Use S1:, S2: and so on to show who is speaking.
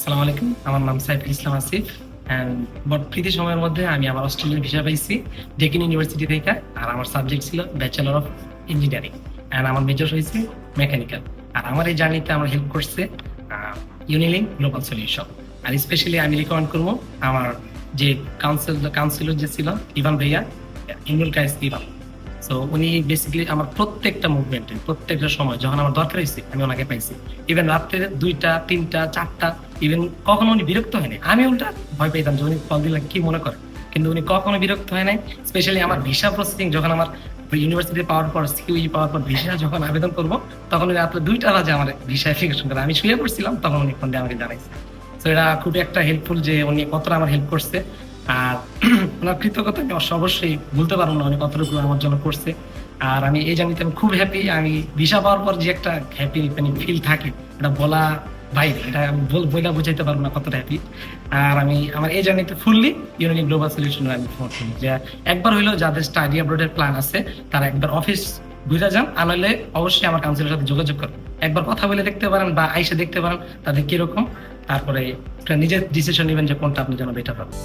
S1: আসসালামু আলাইকুম। আমার নাম সাইফুল ইসলাম আসিফ প্রীতি সময়ের মধ্যে আমি আমার অস্ট্রেলিয়ান ভিসা পাইছি, ডেকিন ইউনিভার্সিটি থেকে, আর আমার সাবজেক্ট ছিল ব্যাচেলর অফ ইঞ্জিনিয়ারিং অ্যান্ড আমার মেজর হয়েছে মেকানিক্যাল আর আমার এই জার্নিতে আমার হেল্প করছে ইউনিলিং গ্লোবাল সলিউশন আর স্পেশালি আমি রিকমেন্ড করব আমার যে কাউন্সিল কাউন্সিলর যে ছিল ইভান ভাইয়া ইমরুল কায়েস ইভান সো উনি বেসিক্যালি আমার প্রত্যেকটা মুভমেন্টে প্রত্যেকটা সময় যখন আমার দরকার হয়েছে, আমি ওনাকে পাইছি। ইভেন রাত্রে দুইটা, তিনটা, চারটা ইভেন কখনো উনি বিরক্ত হয়নি আমি উল্টা ভয় পেতাম যে উনি কল দিলে কি মনে করে? কিন্তু উনি কখনো বিরক্ত হয় নাই স্পেশালি আমার ভিসা প্রসেসিং যখন আমার ইউনিভার্সিটি পাওয়ার পর সিকিউই পাওয়ার পর ভিসা যখন আবেদন করব, তখন উনি রাত্রে দুইটা বাজে আমার ভিসা অ্যাপ্লিকেশন করে। আমি শুয়ে পড়ছিলাম, তখন উনি ফোন দিয়ে আমাকে জানাইছে। তো এটা খুবই একটা হেল্পফুল যে উনি কতটা আমার হেল্প করছে। আর ওনার কৃতজ্ঞতা আমি অবশ্যই বলতে পারব না, উনি কতটুকু আমার জন্য করছে। আর আমি এই জানিতে আমি খুব হ্যাপি আমি ভিসা পাওয়ার পর যে একটা হ্যাপি মানে ফিল থাকে, এটা বলা বাইরে। এটা আমি বইলা বুঝাইতে পারব না কতটা হ্যাপি আর আমি আমার এই জার্নিতে ফুললি ইউনিক গ্লোবাল সলিউশন আমি যে একবার হইলেও যাদের স্টাডি আপলোডের প্ল্যান আছে, তারা একবার অফিস ঘুরে যান, আর নইলে অবশ্যই আমার কাউন্সিলের সাথে যোগাযোগ করেন। একবার কথা বলে দেখতে পারেন বা আইসে দেখতে পারেন, তাদের কীরকম, তারপরে নিজের ডিসিশন নেবেন যে কোনটা আপনি যেন বেটার পাবেন